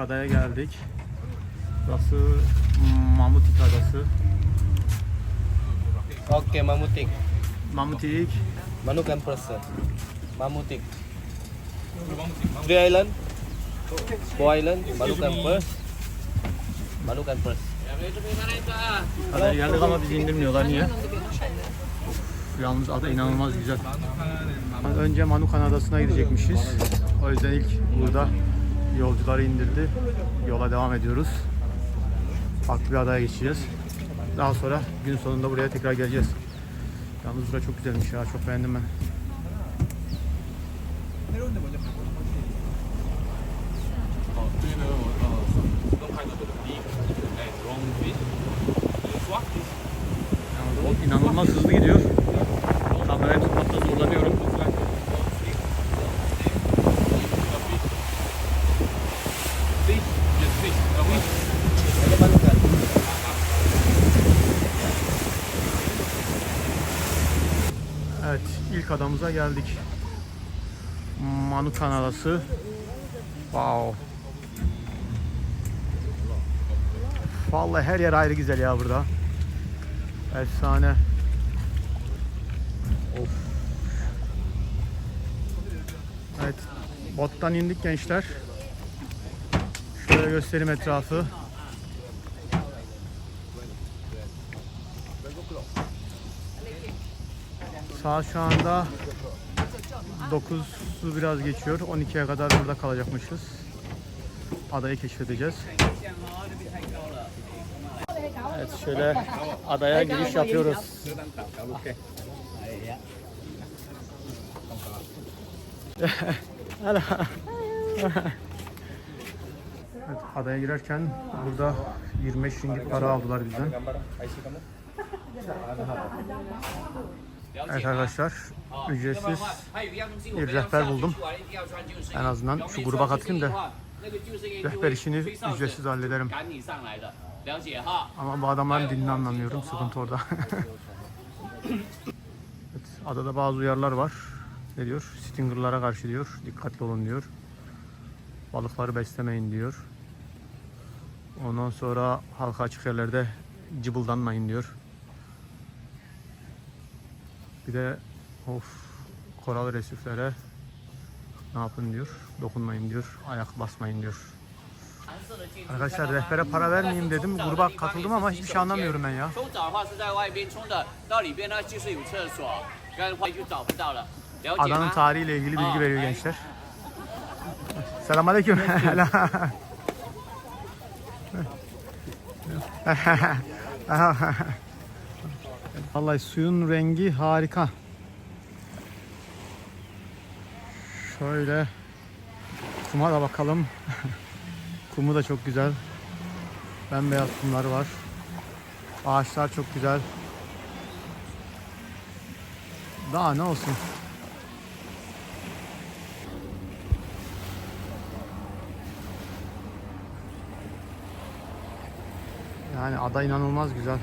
Adaya geldik. Burası Mamutik Adası. Oke, Mamutik. Mamutik. Manukan person. Mamutik. Three island. Four island. Manukan first. Manukan first. Adaya geldik ama bizi indirmiyorlar. Niye? Yalnız ada inanılmaz güzel. Önce Manukan Adası'na gidecekmişiz. O yüzden ilk burada yolcuları indirdi. Yola devam ediyoruz. Farklı bir adaya geçeceğiz. Daha sonra gün sonunda buraya tekrar geleceğiz. Yalnız burası çok güzelmiş ya. Çok beğendim ben. O inanılmaz hızlı gidiyor. Kamerayı tutmakta zorlanıyorum. Ada Manukan. Evet, adamıza geldik. Manukan Adası. Wow. Vallahi her yer ayrı güzel ya burada. Efsane. Of. Evet, bottan indik gençler. Şöyle göstereyim etrafı. Saat şu anda 9'u biraz geçiyor. 12'ye kadar burada kalacakmışız. Adayı keşfedeceğiz. Evet şöyle adaya giriş yapıyoruz. Evet, adaya girerken burada 25 ringgit para aldılar bizden. Evet arkadaşlar ücretsiz bir rehber buldum. En azından şu gruba katılayım da rehber işini ücretsiz hallederim. Ama bu adamların dilini anlamıyorum. Sıkıntı orada. evet, adada bazı uyarılar var. Ne diyor? Stinger'lara karşı diyor. Dikkatli olun diyor. Balıkları beslemeyin diyor. Ondan sonra halka açık yerlerde cıbıldanmayın diyor. Bir de of koral resiflere ne yapın diyor. Dokunmayın diyor. Ayak basmayın diyor. Arkadaşlar rehbere para vermeyeyim dedim. Gruba katıldım ama hiçbir şey anlamıyorum ben ya. Adanın tarihiyle ilgili bilgi veriyor gençler. Selamünaleyküm. Aleyküm. Vallahi suyun rengi harika. Şöyle kuma da bakalım. Kumu da çok güzel. Bembeyaz kumlar var. Ağaçlar çok güzel. Daha ne olsun? Yani ada inanılmaz güzel.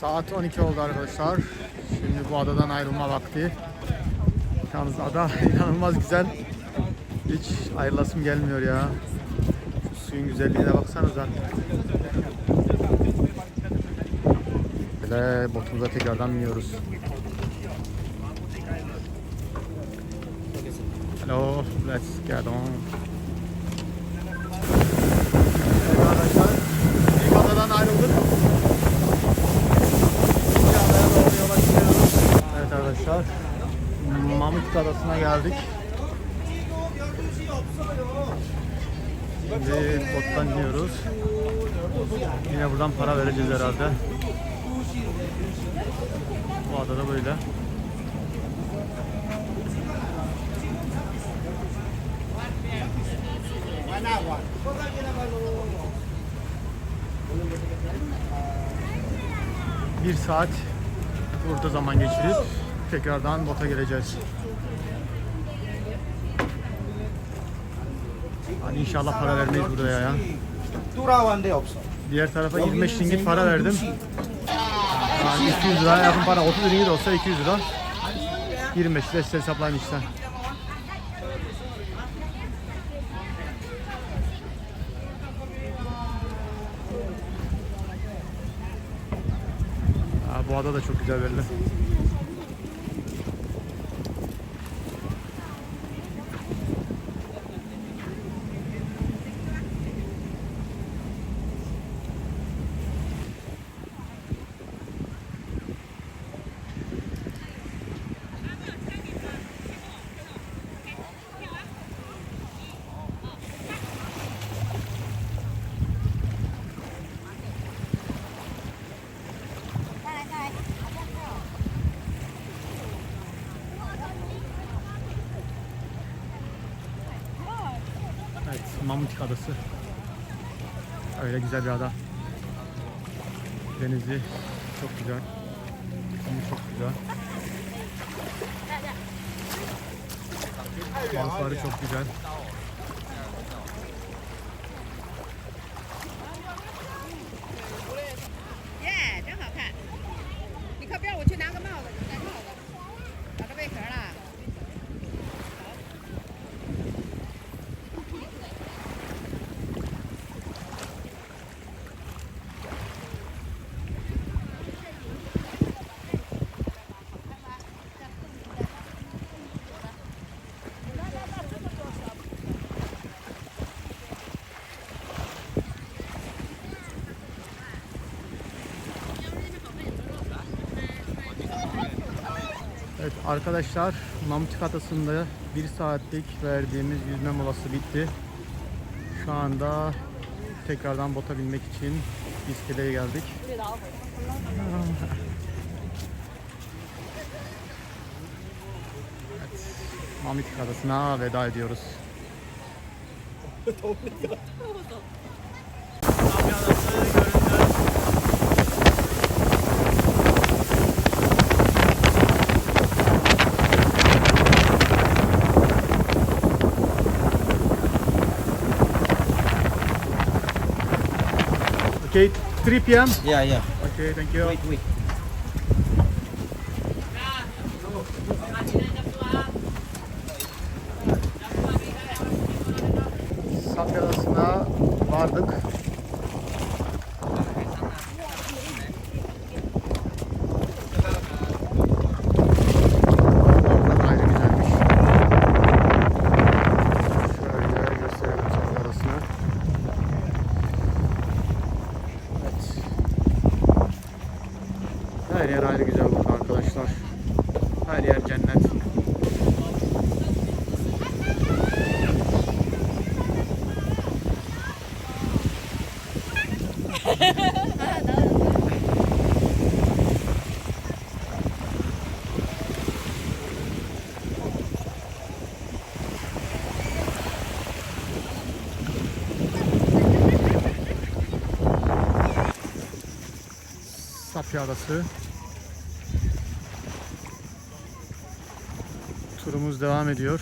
Saat 12 oldu arkadaşlar. Şimdi bu adadan ayrılma vakti. Yalnız ada inanılmaz güzel. Hiç ayrılasım gelmiyor ya. Şu suyun güzelliğine baksanıza. Böyle botumuza tekrardan biniyoruz. Hello, let's get on. Evet arkadaşlar, ilk adadan ayrıldık. İkinci adaya doğru yola çıkıyoruz. Evet arkadaşlar, Mamut Adası'na geldik. Şimdi bottan iniyoruz. Yine buradan para vereceğiz herhalde. Bu adada böyle. Bir saat burada zaman geçirip tekrardan bota geleceğiz. Hadi inşallah para vermeyiz burada ya. Diğer tarafa 25 ringgit para verdim. Yani 200 lira yakın para. 30 ringgit olsa 200 lira. 25 lira size hesaplayın işte. Bu ada da çok güzel belli. Evet, Mamutik Adası. Öyle güzel bir ada. Denizi çok güzel. Kumu çok güzel. Balıkları çok güzel. Arkadaşlar Mamutik Adası'nda bir saatlik verdiğimiz yüzme molası bitti. Şu anda tekrardan bota binmek için iskeleye geldik. Evet, Mamutik Adası'na veda ediyoruz. Okay, 3 p.m. Yeah, yeah. Okay, thank you. Wait, wait. Safya Adası'na vardık. Oradan ayrı güzelmiş. Şöyle gösterelim Safya Adası'nı. Evet. Her yer ayrı güzel burada arkadaşlar. Her yer cennet. Safya Adası. Turumuz devam ediyor.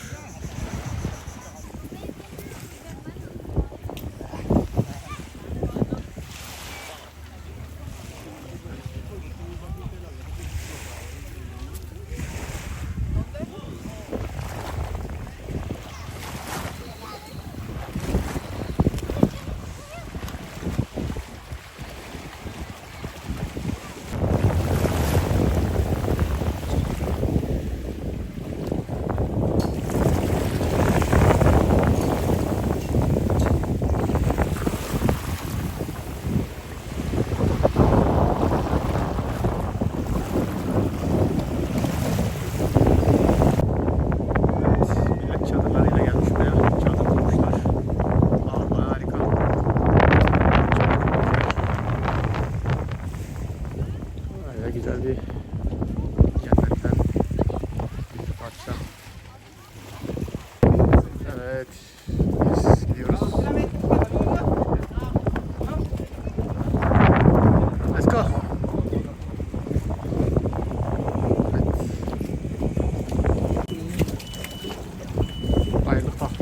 Millet çadırlarıyla gelmiş buraya. Çadır kurmuşlar. Aa, harika. Öyle güzel bir cennetten bir parça. Evet. Biz gidiyoruz. Let's go.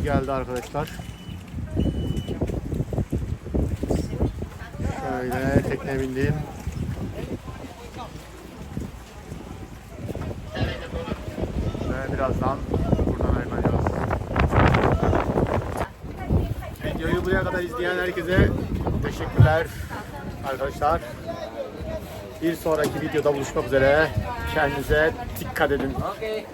Evet. Geldi arkadaşlar. Şöyle tekneye bindim. Ve birazdan buradan ayrılacağız. Videoyu buraya kadar izleyen herkese teşekkürler arkadaşlar. Bir sonraki videoda buluşmak üzere. Kendinize dikkat edin. Okay.